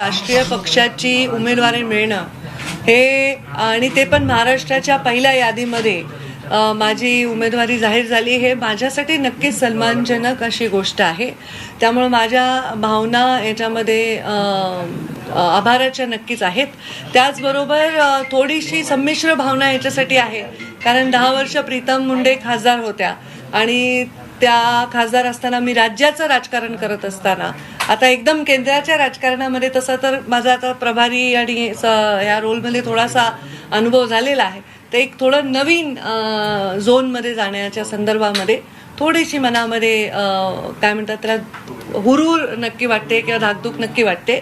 राष्ट्रीय पक्षाची उमेदवारी मिळणं हे आणि ते पण महाराष्ट्राच्या पहिल्या यादीमध्ये माझी उमेदवारी जाहीर झाली. हे माझ्यासाठी नक्कीच सन्मानजनक अशी गोष्ट आहे. त्यामुळं माझ्या भावना याच्यामध्ये आभाराच्या नक्कीच आहेत. त्याचबरोबर थोडीशी संमिश्र भावना याच्यासाठी आहे. कारण दहा वर्ष प्रीतम मुंडे खासदार होत्या आणि त्या खासदार असताना मी राज्याचं राजकारण करत असताना आता एकदम केंद्राच्या राजकारणामध्ये तसं तर माझा आता प्रभारी आणि स- या रोलमध्ये थोडासा अनुभव झालेला आहे. तर एक थोडं नवीन झोनमध्ये जाण्याच्या संदर्भामध्ये थोडीशी मनामध्ये काय म्हणतात त्याला हुरूर नक्की वाटते किंवा धाकधूक नक्की वाटते.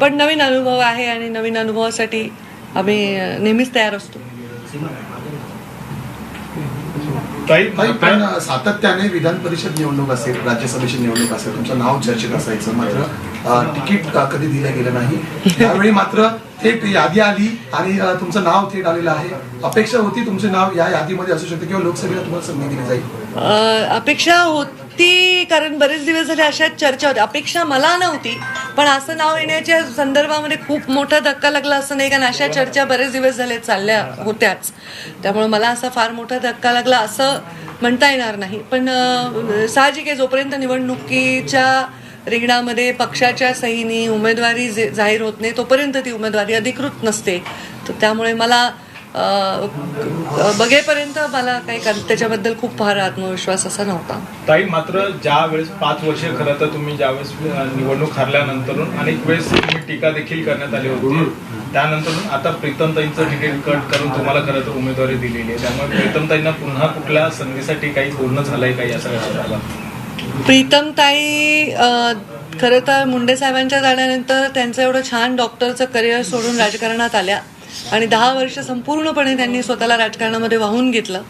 पण नवीन अनुभव आहे आणि नवीन अनुभवासाठी आम्ही नेहमीच तयार असतो. पण सातत्याने विधान परिषद निवडणूक असेल राज्यसभेची निवडणूक असेल तुमचं नाव चर्चेत असायचं मात्र तिकीट कधी दिलं गेलं नाही. त्यावेळी मात्र थेट यादी आली आणि तुमचं नाव थेट आलेलं आहे. अपेक्षा होती तुमचे नाव या यादीमध्ये असू शकते किंवा लोकसभेला तुम्हाला संधी दिली जाईल. अपेक्षा होती ती कारण बरेच दिवस झाले अशाच चर्चा होत्या. अपेक्षा मला नव्हती पण असं नाव येण्याच्या संदर्भामध्ये खूप मोठा धक्का लागला असं नाही कारण अशा चर्चा बरेच दिवस झाले चालल्या होत्याच. त्यामुळे मला असा फार मोठा धक्का लागला असं म्हणता येणार नाही. पण साहजिक आहे जोपर्यंत निवडणुकीच्या रिंगणामध्ये पक्षाच्या सहीनी उमेदवारी जे- जाहीर होत नाही तोपर्यंत ती उमेदवारी अधिकृत नसते. तर त्यामुळे मला बघेपर्यंत मला काही त्याच्याबद्दल खूप फार आत्मविश्वास असा नव्हता. ताई मात्र ज्या वेळेस पाच वर्ष खरं तर तुम्ही ज्यावेळेस निवडणूक हरल्यानंतरून अनेक वेळेस तुम्ही टीका देखील करण्यात आली होती. त्यानंतरून आता प्रीतमताईंचं तिकीट कट करून तुम्हाला खरं तर उमेदवारी दिलेली आहे. त्यामुळे प्रीतमताईंना पुन्हा कुठल्या संधीसाठी काही बोलणं झालंय काही असं आलं प्रीतमताई खरं तर मुंडे साहेबांच्या जाण्यानंतर त्यांचं एवढं छान डॉक्टरचं करिअर सोडून राजकारणात आल्या. आणि दहा वर्ष संपूर्णपणे त्यांनी स्वतःला राजकारणामध्ये वाहून घेतलं.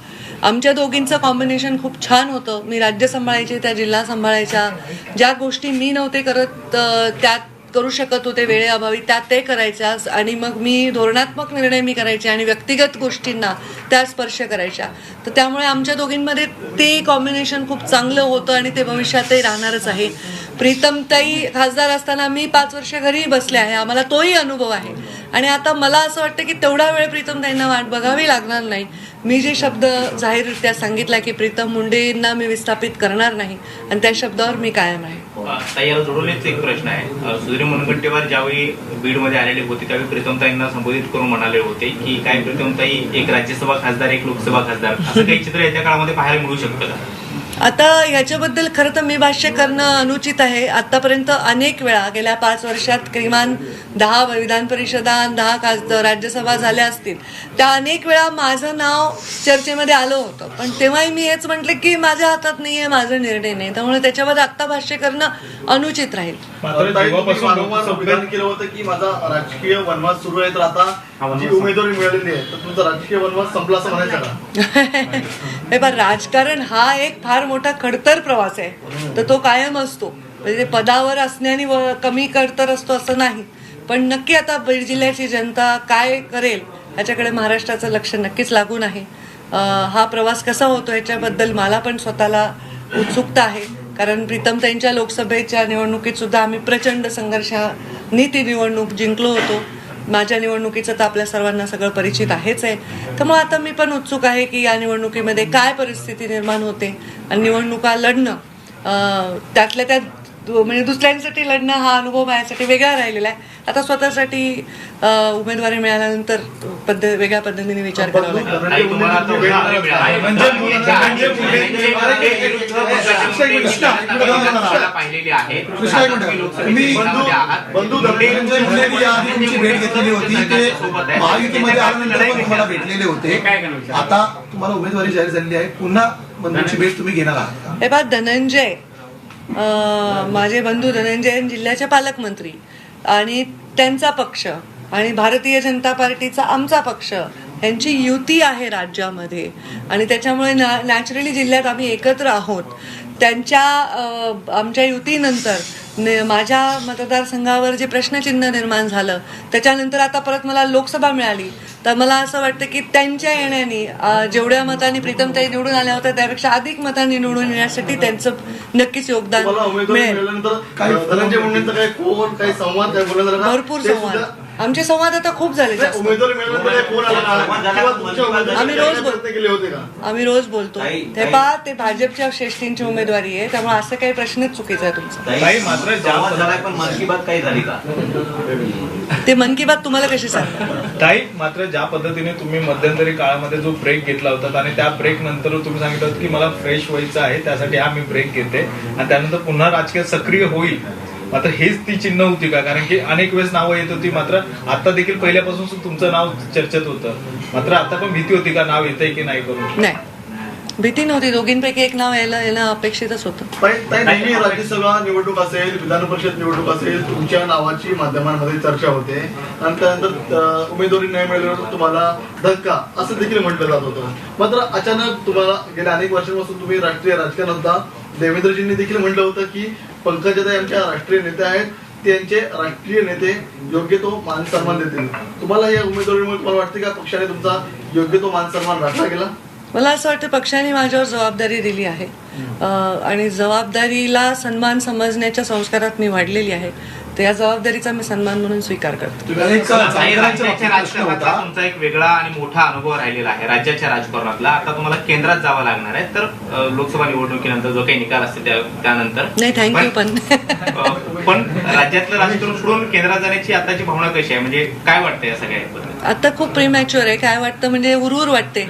आमच्या दोघींचं कॉम्बिनेशन खूप छान होतं. मी राज्य सांभाळायचे त्या जिल्हा सांभाळायच्या. ज्या गोष्टी मी नव्हते करत त्यात करू शकत होते वेळेअभावी त्यात ते करायच्या. आणि मग मी धोरणात्मक निर्णय मी करायचे आणि व्यक्तिगत गोष्टींना त्या स्पर्श करायच्या. तर त्यामुळे आमच्या दोघींमध्ये ते कॉम्बिनेशन खूप चांगलं होतं आणि ते भविष्यातही राहणारच आहे. प्रीतमताई खासदार असताना मी पाच वर्ष घरी बसले आहे. आम्हाला तोही अनुभव आहे. आणि आता मला असं वाटतं की तेवढा वेळ प्रीतमताईंना वाट बघावी लागणार नाही. मी जे शब्द जाहीररित्या सांगितला की प्रीतम मुंडेंना मी विस्थापित करणार नाही. आणि त्या शब्दावर मी कायम आहे. जोडवलेच एक प्रश्न आहे. सुधीर मुनगंटीवार ज्यावेळी बीडमध्ये आलेले होते त्यावेळी प्रीतमताईंना संबोधित करून म्हणाले होते की काय प्रीतमताई एक राज्यसभा खासदार एक लोकसभा खासदार असं काही चित्र येत्या काळामध्ये पाहायला मिळू शकतं का? आता याच्याबद्दल खरं तर मी भाष्य करणं अनुचित आहे. आतापर्यंत अनेक वेळा गेल्या पाच वर्षात किमान दहा विधान परिषदा दहा खास राज्यसभा झाल्या असतील. त्या अनेक वेळा माझं नाव चर्चेमध्ये आलं होतं. पण तेव्हाही मी हेच म्हटलं की माझ्या हातात नाही आहे माझा निर्णय नाही. त्यामुळे त्याच्यामध्ये आत्ता भाष्य करणं अनुचित राहील. विधान केलं होतं की माझा राजकीय वनवास सुरू आहे तर आता जी उमेदवारी मिळालेली आहे तर तुमचा राजकीय वनवास संपला असं म्हणायचं का? हे पण राजकारण हा एक फार मोठा खडतर प्रवास आहे. तर तो कायम असतो. म्हणजे पदावर असण्याने व- कमी खडतर असतो असं नाही. पण नक्की आता बीड जिल्ह्याची जनता काय करेल ह्याच्याकडे महाराष्ट्राचं लक्ष नक्कीच लागून आहे. हा प्रवास कसा होतो याच्याबद्दल मला पण स्वतःला उत्सुकता आहे. कारण प्रीतम त्यांच्या लोकसभेच्या निवडणुकीत सुद्धा आम्ही प्रचंड संघर्षाने ती निवडणूक जिंकलो होतो. माझ्या निवडणुकीचं तर आपल्या सर्वांना सगळं परिचित आहेच आहे. त्यामुळे आता मी पण उत्सुक आहे की या निवडणुकीमध्ये काय परिस्थिती निर्माण होते आणि निवडणुका लढणं त्यातल्या त्यात म्हणजे दुसऱ्यांसाठी लढणं हा अनुभव माझ्यासाठी वेगळा राहिलेला आहे. आता स्वतःसाठी उमेदवारी मिळाल्यानंतर पद्ध वेगळ्या पद्धतीने विचार करावा भेटलेले होते. आता तुम्हाला उमेदवारी जाहीर झालेली आहे. पुन्हा बंधूंची भेट तुम्ही घेणार आहात? हे धनंजय. माझे बंधू धनंजय जिल्ह्याचे पालकमंत्री आणि त्यांचा पक्ष आणि भारतीय जनता पार्टीचा आमचा पक्ष यांची युती आहे राज्यामध्ये. आणि त्याच्यामुळे नॅचरली जिल्ह्यात आम्ही एकत्र आहोत. त्यांच्या आमच्या युतीनंतर न माझ्या मतदारसंघावर जे प्रश्नचिन्ह निर्माण झालं त्याच्यानंतर आता परत मला लोकसभा मिळाली. तर मला असं वाटतं की त्यांच्या येण्याने जेवढ्या मतांनी प्रीतमताई निवडून आल्या होत्या त्यापेक्षा अधिक मतांनी निवडून येण्यासाठी त्यांचं नक्कीच योगदान मिळेल? भरपूर संवाद. आमचे संवाद आता खूप झाले नाही, जास्त. उमेदवारी मिळाल्यानंतर काही फोन आला? का? किंवा तुमच्या उमेदवारीसाठी आम्ही रोज काही प्रयत्न केले होते का? आम्ही रोज बोलतो. ताई- ते ताई- पहा ते भाजपच्या श्रेष्ठींची उमेदवारी आहे. त्यामुळे असं काही प्रश्नच चुकीचा आहे तुमचा. ताई, मात्र ज्या संवाद झालाय पण मन की बात काही झाली का? ते मन की बात तुम्हाला कशी सांगतात? ताई मात्र ज्या पद्धतीने तुम्ही मध्यंतरी काळामध्ये जो ब्रेक घेतला होता आणि त्या ब्रेक नंतर तुम्ही सांगितलं होतं की मला फ्रेश व्हायचं आहे त्यासाठी हा मी ब्रेक घेते. आणि त्यानंतर पुन्हा राजकीय सक्रिय होईल. मात्र हेच ती चिन्ह होती का? कारण की अनेक वेळेस नावं येत होती मात्र आता देखील पहिल्यापासून तुमचं नाव चर्चेत होतं. मात्र आता पण भीती होती का नाव येतंय की नाही करून? नाही. भीती नव्हती. दोघींपैकी एक नाव यायला येणं अपेक्षितच होतं. नेहमी राज्यसभा निवडणूक असेल विधान परिषद निवडणूक असेल तुमच्या नावाची माध्यमांमध्ये चर्चा होते. आणि त्यानंतर उमेदवारी नाही मिळाल्यावर तुम्हाला धक्का असं देखील म्हटलं जात होतं. मात्र अचानक तुम्हाला गेल्या अनेक वर्षांपासून तुम्ही राष्ट्रीय राजकारणात होता. देवेंद्रजींनी देखील म्हटलं होतं की पंकजाताई आमच्या राष्ट्रीय नेते आहेत. त्यांचे राष्ट्रीय नेते योग्य तो मान सन्मान देतील. तुम्हाला या उमेदवारीमुळे तुम्हाला वाटते का पक्षाने तुमचा योग्य तो मान सन्मान राखला गेला? मला असं वाटतं पक्षाने माझ्यावर जबाबदारी दिली आहे. आणि जबाबदारीला सन्मान समजण्याच्या संस्कारात मी वाढलेली आहे. तर या जबाबदारीचा मी सन्मान म्हणून स्वीकार करतो. तुमचा एक वेगळा आणि मोठा अनुभव राहिलेला आहे राज्याच्या राजकारणातला. आता तुम्हाला केंद्रात जावं लागणार आहे तर लोकसभा निवडणुकीनंतर जो काही निकाल असते त्या- त्यानंतर. नाही थँक्यू पण पण. राज्यातलं राजकारण सोडून केंद्रात जाण्याची आताची भावना कशी आहे? म्हणजे काय वाटतं या सगळ्याबद्दल आता खूप प्रीमॅच्युअर आहे. काय वाटतं? म्हणजे हुरहुर वाटते.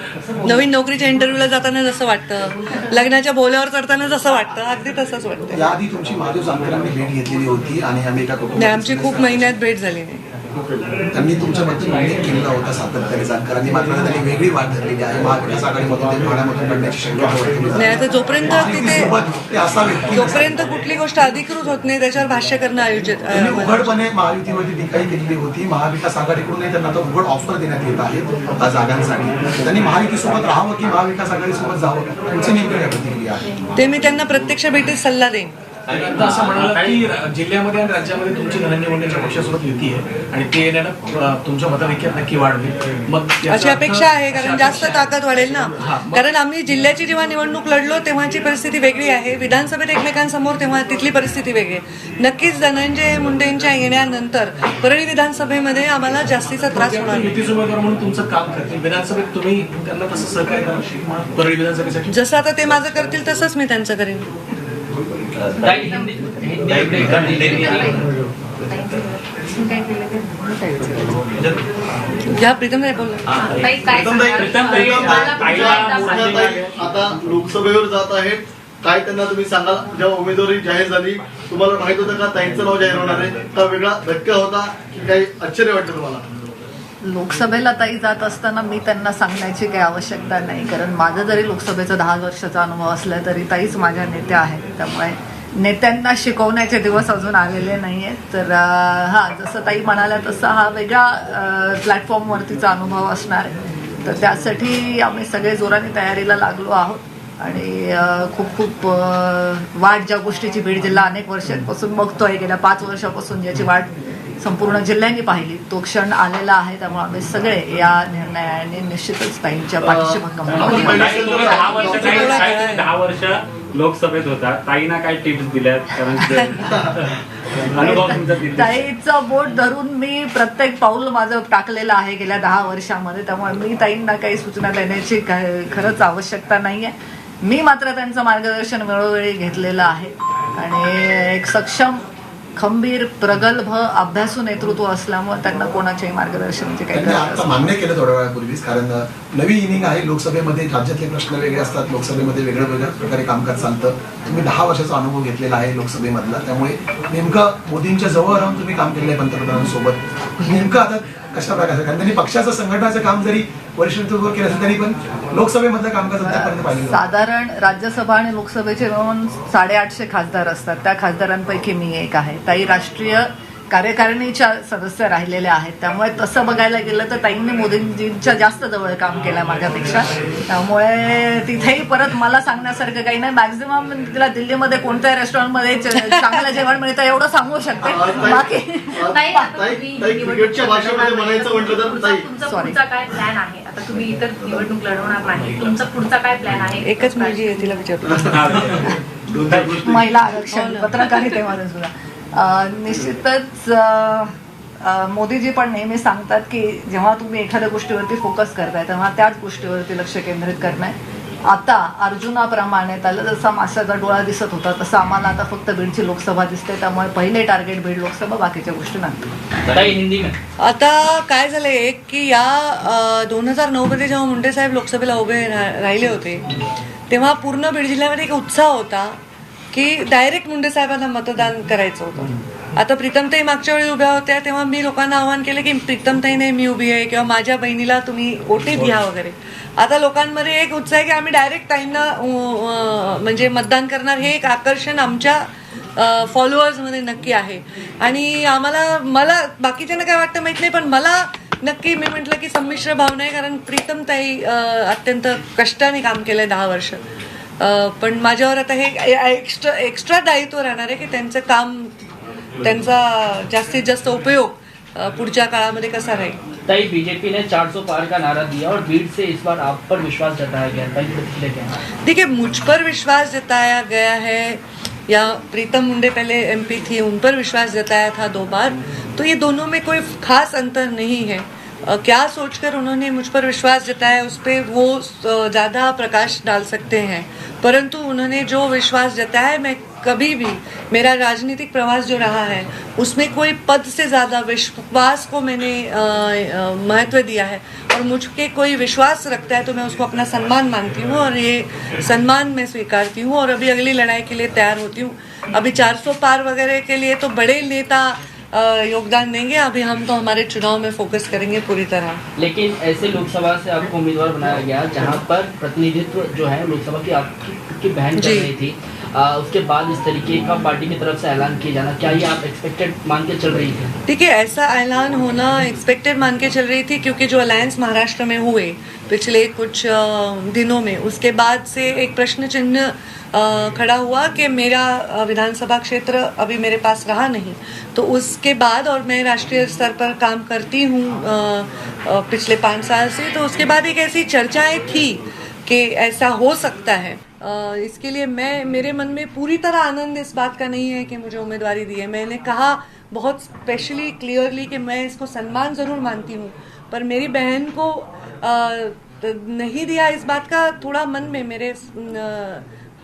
नवीन नोकरीच्या इंटरव्ह्यूला जाताना जसं वाटतं. लग्नाच्या बोल्यावर चढताना जसं वाटतं. अगदी तसंच वाटतं. याआधी तुमची महादेव जानकरांनी भेट घेतलेली होती आणि आम्ही एका नाही कुटुंबात आमची खूप महिन्यात भेट झाली नाही त्यांनी तुमच्याबद्दल उल्लेख केलेला होता सातत्याने जानकरांनी. मात्र त्यांनी वेगळी वाट धरलेली आहे. महाविकास आघाडीमधून ते ठाण्यामधून लढण्याची शक्यता जोपर्यंत तिथे ते जोपर्यंत कुठली गोष्ट अधिकृत होत नाही त्याच्यावर भाष्य करणं आयोजित उघडपणे महायुतीवरती टीकाही केलेली होती. महाविकास आघाडीकडूनही त्यांना आता उघड ऑफर देण्यात येत आहेत या जागांसाठी. त्यांनी महायुती सोबत राहावं की महाविकास आघाडी सोबत जावं तुमची नेमकी प्रतिक्रिया आहे? ते मी त्यांना प्रत्यक्ष भेटीत सल्ला देईन. असं म्हणाला की जिल्ह्यामध्ये आणि राज्यामध्ये तुमची धनंजय मुंडेच्या पक्षासोबत युती आहे आणि ते येण्यानं तुमच्या मताधिक्यात नक्की मग अशी अपेक्षा आहे कारण जास्त. ताकद वाढेल ना? कारण आम्ही जिल्ह्याची जेव्हा निवडणूक लढलो तेव्हाची परिस्थिती वेगळी आहे. विधानसभेत एकमेकांसमोर तेव्हा तिथली परिस्थिती वेगळी आहे. नक्कीच धनंजय मुंडेंच्या येण्यानंतर परळी विधानसभेमध्ये आम्हाला जास्तीचा त्रास होणार तुमचं काम करतील. विधानसभेत तुम्ही त्यांना तसं सहकार्य करा. परळी विधानसभेसाठी. जसं आता ते माझं करतील तसंच मी त्यांचं करेन. घ्या प्रीतम नाही आता लोकसभेवर जात आहेत. काय त्यांना तुम्ही सांगाल जेव्हा उमेदवारी जाहीर झाली तुम्हाला माहीत होतं का ताईंचं नाव जाहीर होणार आहे? का वेगळा धक्का होता की काही आश्चर्य वाटतं तुम्हाला? लोकसभेला ताई जात असताना मी त्यांना सांगण्याची काही आवश्यकता नाही कारण माझा जरी लोकसभेचा दहा वर्षाचा अनुभव असला तरी ताईच माझ्या नेत्या आहेत. त्यामुळे नेत्यांना शिकवण्याचे दिवस अजून आलेले नाही आहेत तर हां हा जसं ताई म्हणाल्या तसं हा वेगळा प्लॅटफॉर्मवरतीचा अनुभव असणार. आहे तर त्यासाठी आम्ही सगळे जोराने तयारीला लागलो आहोत. आणि खूप खूप वाट ज्या गोष्टीची बीड जिल्हा अनेक वर्षांपासून बघतोय गेल्या पाच वर्षापासून ज्याची वाट संपूर्ण जिल्ह्यांनी पाहिली. तो क्षण आलेला आहे त्यामुळे आम्ही सगळे या निर्णयाने निश्चितच ताईंच्या पाठीशी भक्कम दहा वर्ष लोकसभेत होता. ताईना काय टिप्स दिल्यात? कारण ते- अनुभव तुमचा दिला ताईचं बोट धरून मी प्रत्येक पाऊल माझं टाकलेलं आहे गेल्या दहा वर्षामध्ये. त्यामुळे मी ताईंना काही सूचना देण्याची काय- खरंच आवश्यकता नाहीये. मी मात्र त्यांचं मार्गदर्शन वेळोवेळी घेतलेलं आहे. आणि एक सक्षम खंबीर प्रगल्भ अभ्यासू नेतृत्व असल्यामुळे त्यांना कोणाच्याही मार्गदर्शनाची काही गरज मान्य केलं थोड्या वेळापूर्वीच कारण नवी इनिंग आहे. लोकसभेमध्ये राज्यातले प्रश्न वेगळे असतात. लोकसभेमध्ये वेगळ्या वेगळ्या प्रकारे कामकाज चालतं. तुम्ही दहा वर्षाचा अनुभव घेतलेला आहे लोकसभेमधला. त्यामुळे नेमकं मोदींच्या जवळ राहून तुम्ही काम केलेलं आहे पंतप्रधानांसोबत. नेमकं आता कशा प्रकारे कारण त्यांनी पक्षाचं संघटनाचं काम जरी वरिष्ठ नेतृत्व केलं असेल तरी पण लोकसभेमधलं कामकाज आतापर्यंत पाहिलं. नव्हतं. साधारण राज्यसभा आणि लोकसभेचे मिळून साडेआठशे खासदार असतात. त्या खासदारांपैकी मी एक आहे. ताई राष्ट्रीय कार्यकारिणीच्या सदस्य राहिलेल्या आहेत. त्यामुळे तसं बघायला गेलं तर ताईंनी मोदींजींच्या जास्त जवळ काम केलं माझ्यापेक्षा. त्यामुळे तिथेही परत मला सांगण्यासारखं काही नाही. मॅक्झिमम तिला दिल्लीमध्ये कोणत्या रेस्टॉरंटमध्ये चांगलं जेवण मिळतं एवढं सांगू शकते. बाकी ताई आता तुम्ही इतर निवडणूक लढवणार नाही. तुमचा पुढचा काय प्लॅन आहे? एकच मुलगी आहे तिला विचारतो महिला आरक्षण पत्रकारितेमध्ये सुद्धा. निश्चितच मोदीजी पण नेहमी सांगतात की जेव्हा तुम्ही एखाद्या गोष्टीवरती फोकस करताय तेव्हा त्याच गोष्टीवरती लक्ष केंद्रित करताय आता अर्जुनाप्रमाणे त्याला जसा माशाचा डोळा दिसत होता तसं आम्हाला आता फक्त बीडची लोकसभा दिसते त्यामुळे पहिले टार्गेट बीड लोकसभा बाकीच्या गोष्टी में आता काय झालंय एक की या दोन हजार नऊ मध्ये जेव्हा मुंडे साहेब लोकसभेला उभे राहिले होते तेव्हा पूर्ण बीड जिल्ह्यामध्ये एक उत्साह होता की डायरेक्ट मुंडे साहेबांना मतदान करायचं होतं. आता प्रीतमताई मागच्या वेळी उभ्या होत्या तेव्हा मी लोकांना आवाहन केलं की प्रीतमताई नाही मी उभी आहे किंवा माझ्या बहिणीला तुम्ही ओटी घ्या वगैरे. आता लोकांमध्ये एक उत्साह आहे की आम्ही डायरेक्ट ताईंना म्हणजे मतदान करणार हे एक आकर्षण आमच्या फॉलोअर्समध्ये नक्की आहे. आणि आम्हाला मला बाकीच्यांना काय वाटतं माहीत नाही पण मला नक्की मी म्हटलं की संमिश्र भावना आहे कारण प्रीतम ताई अत्यंत कष्टाने काम केलंय दहा वर्ष. पण माझ्यावर आता हे एक्स्ट्रा एक्स्ट्रा दायित्व राहणार आहे की त्यांचं काम त्यांचा जास्तीत जास्त उपयोग पुढच्या काळामध्ये कसा राहील. ताई बीजेपी ने 400 पार का नारा दिया और भीड़ से इस बार आप पर विश्वास जताया गया। क्या? देखिए मुझ पर विश्वास जताया गया है या प्रीतम मुंडे पहले एमपी थी उन पर विश्वास जताया था दो बार तो ये दोनों में कोई खास अंतर नहीं है। अ, क्या सोचकर उन्होंने मुझ पर विश्वास जताया उस पर वो ज़्यादा प्रकाश डाल सकते हैं। परंतु उन्होंने जो विश्वास जताया है मैं कभी भी मेरा राजनीतिक प्रवास जो रहा है, उसमें कोई पद से ज़्यादा विश्वास को मैंने महत्व दिया है और मुझके कोई विश्वास रखता है तो मैं उसको अपना सम्मान मानती हूँ और ये सम्मान मैं स्वीकारती हूँ और अभी अगली लड़ाई के लिए तैयार होती हूँ। अभी 400 पार वगैरह के लिए तो बड़े नेता योगदान देंगे? अभी हम तो हमारे चुनाव में फोकस करेंगे पूरी तरह। लेकिन ऐसे लोकसभा से आपको उम्मीदवार बनाया गया जहाँ पर प्रतिनिधित्व जो है लोकसभा की आपकी बहन कर। रही थी आ, उसके बाद इस तरीके का पार्टी की तरफ़ से ऐलान किया जाना क्या ये आप एक्सपेक्टेड मान के चल रही थी देखिए ऐसा ऐलान होना एक्सपेक्टेड मान के चल रही थी क्योंकि जो अलायंस महाराष्ट्र में हुए पिछले कुछ दिनों में। उसके बाद से एक प्रश्न चिन्ह खड़ा हुआ कि मेरा विधानसभा क्षेत्र अभी मेरे पास रहा नहीं। तो उसके बाद, और मैं राष्ट्रीय स्तर पर काम करती हूँ पिछले पाँच साल से तो उसके बाद एक ऐसी चर्चाएँ थी कि ऐसा हो सकता है। इसके लिए मैं, मेरे मन में पूरी तरह आनंद इस बात का नहीं है कि मुझे उम्मीदवारी दी है। मैंने कहा बहुत स्पेशली क्लियरली कि मैं इसको सम्मान ज़रूर मानती हूँ, पर मेरी बहन को नहीं दिया इस बात का थोड़ा मन में मेरे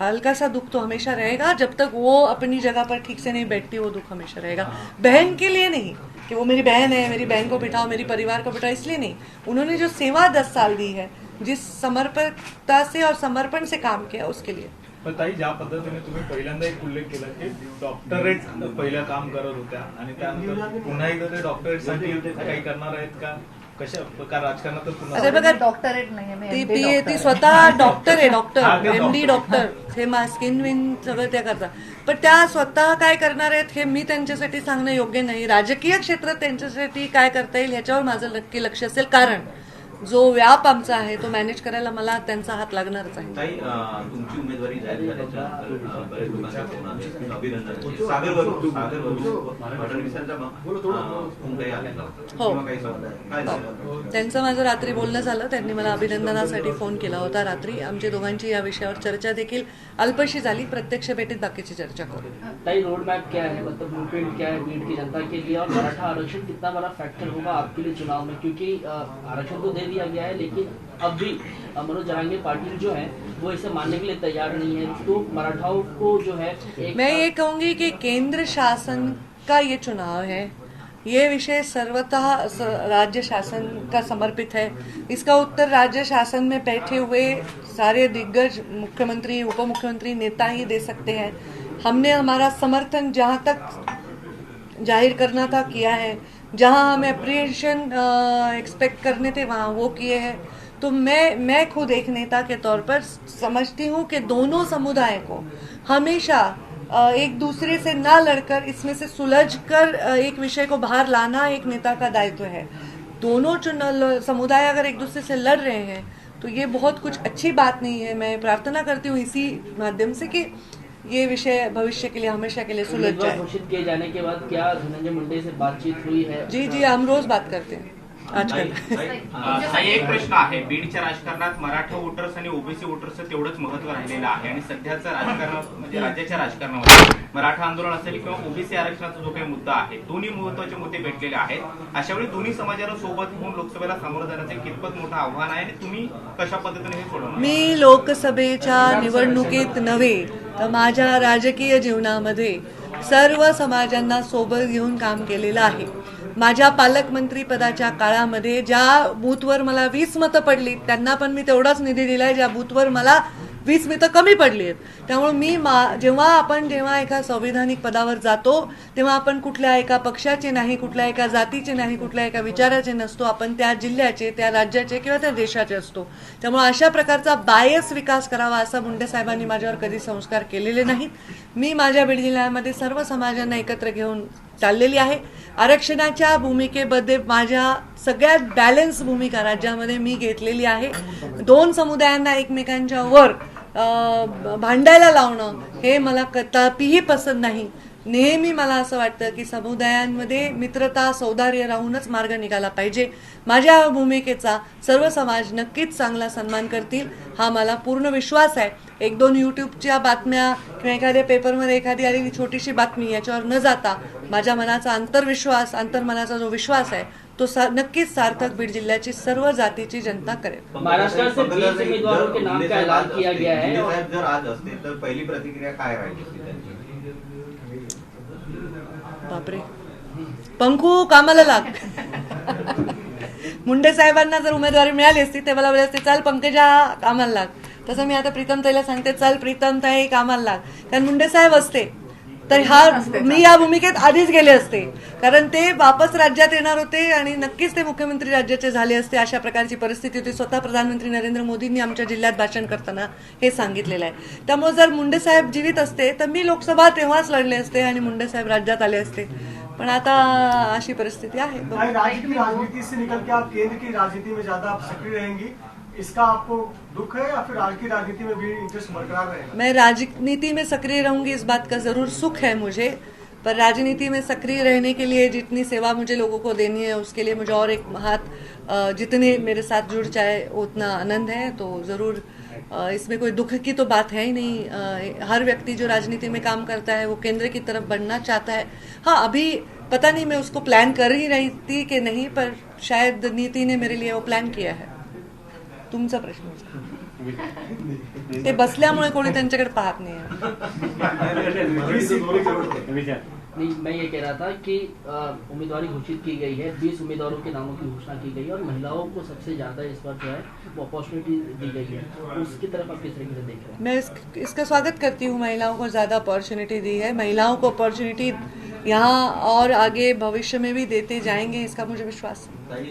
हल्का सा दुख तो हमेशा रहेगा जब तक वो अपनी जगह पर ठीक से नहीं बैठती वो दुख हमेशा रहेगा। बहन के लिए नहीं कि वो मेरी बहन है मेरी बहन को बिठाओ मेरी परिवार को बिठाओ इसलिए नहीं। उन्होंने जो सेवा दस साल दी है जिस समर्पणता से और समर्पण से काम किया उसके लिए। पण ताई ज्या पद्धतीने तुम्ही पहिल्यांदा एक उल्लेख केला की डॉक्टरेट पहिलं काम करत होत्या आणि त्यानंतर पुन्हा एकदा ते डॉक्टरेट साठी काही करणार आहेत का? कशा का राजकारणात पुन्हा अरे बघा डॉक्टरेट नाही मी ती पी डॉक्टर ती आहे. स्वतः डॉक्टर आहे हा, डॉक्टर ते एम डी डॉक्टर. डॉक्टर हे मा स्किन विन सगळं त्या करतात. पण त्या स्वतः काय करणार आहेत हे मी त्यांच्यासाठी सांगणं योग्य नाही. राजकीय क्षेत्रात त्यांच्यासाठी काय करता येईल ह्याच्यावर माझं नक्की लक्ष असेल. कारण जो व्याप आमचा आहे तो मॅनेज करायला मला त्यांचा हात लागणारच आहे. ताई अं, तुमची उमेदवारी जाहीर झाल्याच्यानंतर, अं, बरेच लोकांचे फोन आले अभिनंदन. सागर वरून सागर वरून फडणवीसांचा अं, फोन काही आलेला होता हो. किंवा काही संबंध आहे? काय झालं? त्यांचं माझं रात्री बोलणं झालं. त्यांनी मला अभिनंदनासाठी फोन केला होता रात्री. आमची दोघांची या विषयावर चर्चा देखील अल्पशी झाली. प्रत्यक्ष भेटीत बाकीची चर्चा करू. ताई रोड मैप क्या है? मतलब ब्लूप्रिंट क्या है? की जनता के लिए और मराठा आरक्षण कितना बड़ा फैक्टर होगा आपके लिए चुनाव में? क्योंकि अ, आरक्षण तो दे दिया गया है, लेकिन अब भी मनोज जरांगे पाटिल जो है, वो इसे मानने के लिए तैयार नहीं है। तो मराठाओं को जो है मैं ये कहूँगी कि केंद्र शासन का ये चुनाव है। ये विषय सर्वतः राज्य शासन का समर्पित है। इसका उत्तर राज्य शासन में बैठे हुए सारे दिग्गज मुख्यमंत्री उप मुख्यमंत्री नेता ही दे सकते हैं। हमने हमारा समर्थन जहाँ तक ज़ाहिर करना था, किया है। जहाँ हम अप्रिएशन एक्सपेक्ट करने थे, वहाँ वो किए हैं। तो मैं मैं खुद एक नेता के तौर पर समझती हूँ कि दोनों समुदाय को हमेशा एक दूसरे से ना लड़कर, इसमें से सुलझ कर एक विषय को बाहर लाना एक नेता का दायित्व है। दोनों समुदाय अगर एक दूसरे से लड़ रहे हैं तो ये बहुत कुछ अच्छी बात नहीं है। मैं प्रार्थना करती हूँ इसी माध्यम से कि ये विषय भविष्य के लिए हमेशा के लिए सुलझ जाए। घोषित किए जाने के बाद क्या धनंजय मुंडे से बातचीत हुई है? जी जी हम रोज बात करते हैं। ताई, एक प्रश्न आहे. बीडच्या राजकारणात मराठा वोटर्स आणि ओबीसी वोटर्सचं तेवढंच महत्त्व राहिलेलं आहे. आणि सध्याचं राजकारण म्हणजे राज्याच्या राजकारणामध्ये मराठा आंदोलन असेल किंवा ओबीसी आरक्षणाचा जो काही मुद्दा आहे दोन्ही महत्त्वाचे मुद्दे भेटलेले आहेत. अशा वेळी दोन्ही समाजाला सोबत घेऊन लोकसभेला सामोरं जाण्याचं कितपत मोठं आव्हान आहे आणि तुम्ही कशा पद्धतीने हे सोडवणार मी लोकसभेच्या निवडणुकीत नव्हे तर माझ्या राजकीय जीवनामध्ये सर्व समाजांना सोबत घेऊन काम केलेलं आहे. माझ्या पालकमंत्री पदाच्या काळामध्ये ज्या बूथवर मला वीस मतं पडली त्यांना पण मी तेवढाच निधी दिलाय ज्या बूथवर मला वीस मतं कमी पडली आहेत. त्यामुळे मी मा जेव्हा आपण जेव्हा एका संविधानिक पदावर जातो तेव्हा आपण कुठल्या एका पक्षाचे नाही कुठल्या एका जातीचे नाही कुठल्या एका विचाराचे नसतो. आपण त्या जिल्ह्याचे त्या राज्याचे किंवा त्या देशाचे असतो. त्यामुळे अशा प्रकारचा बायस विकास करावा असा मुंडे साहेबांनी माझ्यावर कधी संस्कार केलेले नाहीत. मी माझ्या बीड जिल्ह्यामध्ये सर्व समाजांना एकत्र घेऊन चाललेली आहे. आरक्षणाच्या भूमिकेमध्ये माझ्या सगळ्यात बॅलन्स भूमिका राज्यामध्ये मी घेतलेली आहे. दोन समुदायांना एकमेकांच्या वर भांडायला लावणं हे मला कदापिही पसंत नाही. नेहमी मला असं वाटतं की समुदायांमध्ये मित्रता सौदार्य राहूनच मार्ग निघाला पाहिजे. माझ्या भूमिकेचा सर्व समाज नक्कीच चांगला सन्मान करतील हा मला पूर्ण विश्वास आहे. एक दोन यूट्यूबच्या बातम्या किंवा एखाद्या पेपरमध्ये एखादी आलेली छोटीशी बातमी याच्यावर न जाता माझ्या मनाचा अंतर्विश्वास अंतर्मनाचा जो विश्वास आहे तो सा, नक्कीच सार्थक बीड जिल्ह्याची सर्व जातीची जनता करेल. महाराष्ट्र से बीस उम्मीदवारों के नाम का ऐलान किया गया है। मुंडे और साहेब जर आज असते तर पहिली प्रतिक्रिया काय राहिली असती त्यांची? बापरे. पंखू कामाला लाग. मुंडे साहेबांना जर उमेदवारी मिळाली असती ते मला बोलले असते चाल पंकजा कामाला लाग. तसं मी आता प्रीतम ताईला सांगते चल प्रीतम ताई कामाला लाग. कारण मुंडे साहेब असते. तर हा मी या भूमिकेत आधीच गेले असते. कारण ते वापस राज्यात येणार होते आणि नक्कीच ते मुख्यमंत्री राज्याचे झाले असते अशा प्रकारची परिस्थिती होती. स्वतः प्रधानमंत्री नरेंद्र मोदींनी आमच्या जिल्ह्यात भाषण करताना हे सांगितलेलं आहे. त्यामुळे जर मुंडे साहेब जीवित असते तर मी लोकसभा तेव्हाच लढले असते आणि मुंडे साहेब राज्यात आले असते. पण आता अशी परिस्थिती आहे. बघू. भाई, राज्य की राजनीति से निकल के आप केंद्र की राजनीति में ज्यादा आप सक्रिय रहेंगी. इसका आपको दुख है या फिर की राजनीति में भी इंटरेस्ट बरकरार रहेगा? मैं राजनीति में सक्रिय रहूँगी, इस बात का ज़रूर सुख है मुझे, पर राजनीति में सक्रिय रहने के लिए जितनी सेवा मुझे लोगों को देनी है, उसके लिए मुझे और एक हाथ जितने मेरे साथ जुड़ जाए, उतना आनंद है तो ज़रूर इसमें कोई दुख की तो बात है ही नहीं। हर व्यक्ति जो राजनीति में काम करता है, वो केंद्र की तरफ़ बढ़ना चाहता है। हाँ अभी पता नहीं मैं उसको प्लान कर ही रही थी कि नहीं, पर शायद नीति ने मेरे लिए वो प्लान किया है। तुमचा प्रश्न होता. ते बसल्यामुळे कोणी त्यांच्याकडे पाहत नाही. नहीं मैं ये कह रहा था कि उम्मीदवारी घोषित की गई है बीस उम्मीदवारों के नामों की घोषणा की गई है और महिलाओं को सबसे ज़्यादा इस बार जो है वो अपॉर्चुनिटी दी गई है। उसकी तरफ़ आप किस तरीके से देख रहे हैं? मैं इस, इसका स्वागत करती हूँ महिलाओं को ज़्यादा अपॉर्चुनिटी दी है। महिलाओं को अपॉर्चुनिटी यहाँ और आगे भविष्य में भी देते जाएँगे इसका मुझे विश्वास है।